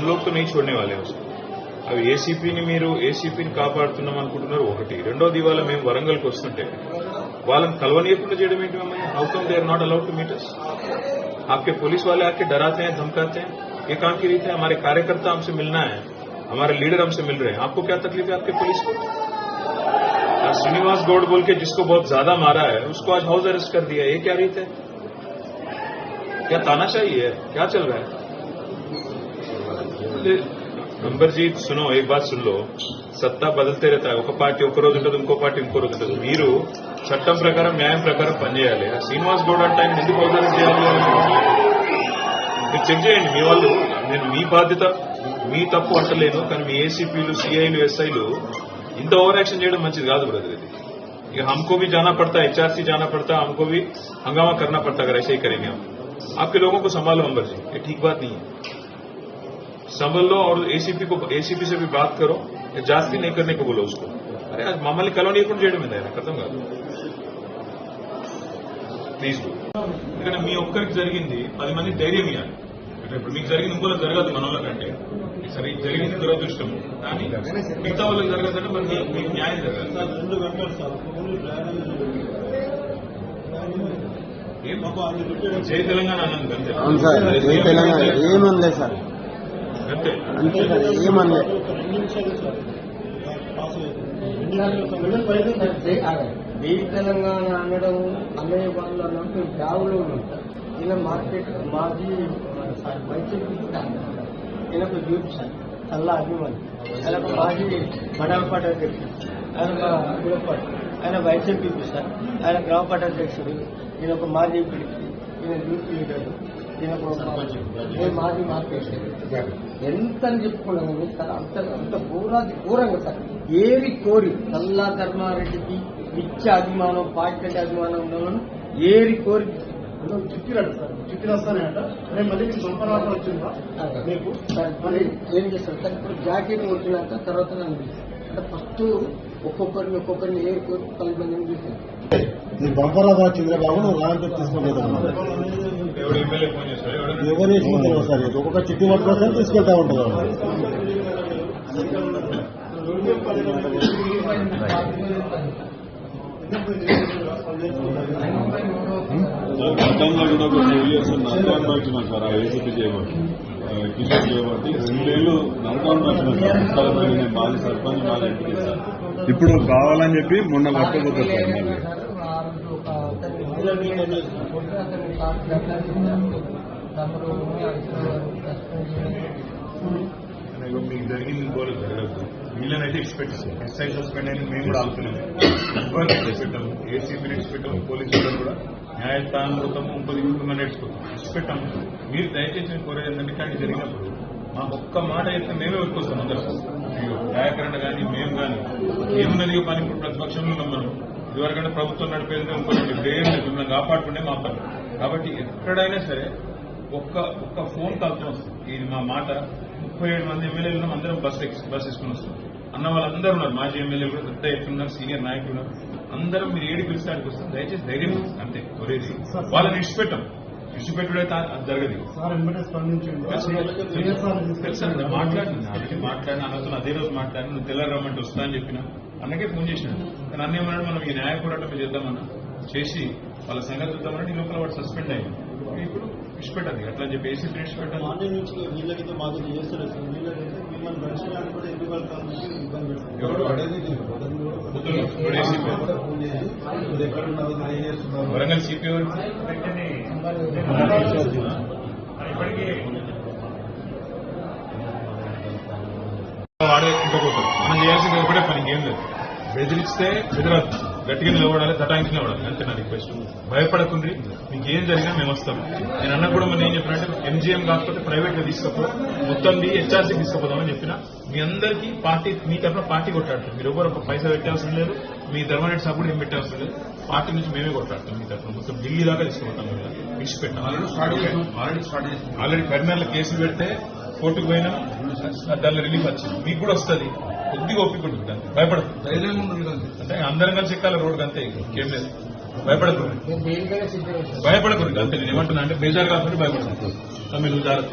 हम लोग तो नहीं छोड़ने वाले हैं उसको అవి ఏసీపీని మీరు ఏసీపీని కాపాడుతున్నాం అనుకుంటున్నారు ఒకటి రెండోది ఇవాళ మేము వరంగల్కి వస్తుంటే వాళ్ళని కలవనీయకుండా చేయడం ఏంటి మమ్మల్ని how come they are not allowed to meet us आपके पुलिस वाले आके डराते हैं धमकाते हैं ये काम की रीत है हमारे कार्यकर्ता हमसे मिलना है हमारे लीडर हमसे मिल रहे हैं आपको क्या तकलीफ है आपके पुलिस को आज श्रीनिवास गौड़ बोल के जिसको बहुत ज्यादा मारा है उसको आज हाउस अरेस्ट कर दिया ये क्या रीत है क्या तानाशाही है क्या चल रहा है నంబర్జీత్ సునో एक बात सुन लो సత్తా బదిలితే रहता है ఒక పార్టీ ఒక రోజు ఉంటుంది ఇంకో పార్టీ ఇంకో రోజు ఉంటుంది మీరు చట్టం ప్రకారం న్యాయం ప్రకారం పనిచేయాలి ఆ శ్రీనివాస్ గౌడ్ అంటే ఆయన ఎందుకు అవసరం చేయాలి మీరు చెక్ చేయండి మీ వాళ్ళు నేను మీ బాధ్యత మీ తప్పు అంటలేను కానీ మీ ఏసీపీలు సిఐలు ఎస్ఐలు ఇంత ఓవర్ యాక్షన్ చేయడం మంచిది కాదు బ్రదర్ ఇది ఇక हमको भी जाना पड़ता है एचआरसी जाना पड़ता है हमको भी हंगामा करना पड़ता है अगर ऐसे ही करेंगे हम आपके लोगों को संभालो अंबर जी ये ठीक बात नहीं है संभल लो और एसीपी को एसीपी से भी बात करो या जास्ती नहीं करने को बोलो उसको अरे आज మమ్మల్ని కలవనీయకుండా చేయడం ఏంది ఆయన అర్థం కాదు ప్లీజ్ ఎందుకంటే మీ ఒక్కరికి జరిగింది పది మంది ధైర్యం ఇవ్వాలి అంటే ఇప్పుడు మీకు జరిగింది ఇంకోలో జరగదు మన వాళ్ళకంటే సరే ఇది జరిగింది దురదృష్టం కానీ మిగతా వాళ్ళకి జరగదంటే మరి మీ- మీకు న్యాయం జరగదు రెండు గంటలు సార్ ఫోన్లు ప్రయాణం ఏం జై తెలంగాణ అన్నది అంతే అవును సార్ జై తెలంగాణ ఏమనలేదు సార్ అంతే. కదా తెలంగాణ అనడం అన్నయ్య వాళ్ళు అన్నప్పుడు ఉంటారు. ఈయన మార్కెట్ మాజీ సారీ ఈయనకు చూపించాను చల్లా అభిమాని. ఆయన ఒక మాజీ మండల పార్టీ అధ్యక్షుడు ఆయన ఒక గురపాటి ఆయన వైసీపీ సార్ ఆయన గ్రామ పార్టీ అధ్యక్షుడు ఈయన ఒక మాజీ పిలిపి ఈయన యూత్ లీడర్. నేను మాజీ మార్కెట్ ఎంత అని చెప్పుకున్నాను సార్ అంత అంత ఘోరాది ఘోరంగా సార్. ఏరి కోరి నల్లా ధర్మారెడ్డికి నిత్య అభిమానం పార్టీ అభిమానం ఉన్న వాళ్ళను ఏరి కోరి చిక్కిరాడు సార్. చిక్కిరి వస్తానంట రేపు మళ్ళీ మీకు సంపరాలు వచ్చిందా? మీకు? మరి ఏం చేస్తారు? సార్ ఇప్పుడు జాకెట్ కొట్టినాక తర్వాత నన్ను. అంటే ఫస్ట్ ఒక్కొక్కరిని ఒక్కొక్కరిని ఏరి కోరి పది మందిని చూసాను ఈ బంపరాబాద్ చంద్రబాబు నువ్వు రాంటి తీసుకుంటావు ఎవరు వేసుకుంటారు సార్ ఇది ఒక్కొక్క చిట్టి పట్టుకొని తీసుకెళ్తా ఉంటారు గతంలో కూడా ఒక టూ ఇయర్స్ నరకాన్ని పెట్టినాం సార్ ఆ ఏసీపీ చేయబట్టి కిషోర్ చేయబట్టి రెండేళ్ళు సార్ నేను మాది సర్పంచ్ మాది ఎంపీ సార్ ఇప్పుడు కావాలని చెప్పి మొన్న పట్టుకోపోతారు సార్ మళ్ళీ మీకు జరిగింది ఇంకోళ్ళు జరగదు. వీళ్ళనైతే ఎక్స్పెక్ట్ చేస్తాం ఎస్ఐ సస్పెండ్ అయిన మేము కూడా ఆపుతున్నాం పెట్టాము ఏసీపీని ఎక్స్పెట్టాము పోలీసు కూడా న్యాయస్థానం పోతాము ఇంకొక ఇంకొక నేర్చుకుంటాం. ఎక్స్పెట్టాము మీరు దయచేసి కోరేది ఏంటంటే కానీ జరిగినప్పుడు మా ఒక్క మాట చెప్తే మేమే వచ్చుకొస్తాం అందరం. ఇగో కానీ మేము కానీ ఏమున్నది ఇక పని ఇప్పుడు ప్రతిపక్షంలో ఉన్నాం మనం. ఇదివరకంటే ప్రభుత్వం నడిపేది ఇంకొకటి లేదు. మిమ్మల్ని కాపాడుకునే మా పని. కాబట్టి ఎక్కడైనా సరే ఒక్క ఒక్క ఫోన్ కాల్తో వస్తుంది. ఇది మా మాట. ముప్పై ఏడు మంది ఎమ్మెల్యేలు ఉన్నాం అందరం బస్ బస్ వేసుకుని వస్తాం. అన్న వాళ్ళందరూ ఉన్నారు. మాజీ ఎమ్మెల్యే కూడా పెద్ద ఎత్తున ఉన్నారు సీనియర్ నాయకులు ఉన్నారు. అందరం మీరు ఏడి ఆడికి వస్తాం. దయచేసి ధైర్యం. అంతే. వాళ్ళని ఇష్టపెట్టాం అది జరగదు. సార్ వెంబడే స్పందించండి. తెలుసా. మాట్లాడిన మాట్లాడిన అన్నతో అదే రోజు మాట్లాడిన నువ్వు తెల్లారి రమ్మంటే వస్తా అని చెప్పిన. అన్నకే ఫోన్ చేసినాడు కానీ అన్న ఏమన్నాడు మనం ఈ న్యాయ పోరాటం చేద్దామన్నా. చేసి వాళ్ళ సంగతి చూద్దామని ఈ లోపల వాడు సస్పెండ్ అయ్యింది ఇప్పుడు ఇష్టపెట్టాలి అట్లా అని చెప్పి ఏసీ ఇష్టపెట్టాలి మార్నింగ్ నుంచి వీళ్ళకితో మాకు చేస్తారు సార్ వీళ్ళకైతే మిమ్మల్ని దర్శనానికి కూడా ఎందుకు వెళ్తామని ఇబ్బంది పెడతారు? ఎవరు? పొద్దున్న ఇప్పుడు ACP. వరంగల్ సిపి వాడే ఇంకొకటి మనం చేయాల్సింది ఒకటే పని ఏం లేదు బెదిరిస్తే బెదరద్దు గట్టిగా నిలబడాలి తటాయించి నిలబడాలి. అంతే నా రిక్వెస్ట్ భయపడకుండ్రి మీకు ఏం జరిగినా మేము వస్తాం. నేను అన్న కూడా మనం ఏం చెప్పినంటే ఎంజీఎం కాకపోతే ప్రైవేట్గా తీసుకపో మొత్తం హెచ్ఆర్సీ తీసుకుపోదామని చెప్పిన. మీ అందరికీ పార్టీ మీ తరఫున పార్టీ కొట్టాడుతాం మీరు ఎవరు ఒక పైసా పెట్టాల్సిన లేదు. మీ ధర్మరెడ్డి సాబ్ కూడా ఏం పెట్టాల్సిన లేదు. పార్టీ నుంచి మేమే కొట్టాడుతాం మీ తరఫున. మొత్తం ఢిల్లీ దాకా తీసుకుపోతాం మేము. విడిచిపెట్టాం. ఆల్రెడీ కరీంనగర్లో కేసులు పెడితే కోర్టుకు పోయినా దానిలో రిలీఫ్ వచ్చింది. మీకు కూడా వస్తుంది. కొద్దిగా ఓపిక ఉంటుంది. భయపడదు అంటే అందరం కలిసి ఎక్కాలి రోడ్డు అంతే ఇంకేం. లేదు. భయపడకూడదు భయపడకూడదు అంతే నేను ఏమంటున్నా అంటే బేజారు కాకుండా భయపడకూడదు తమిళ జాగ్రత్త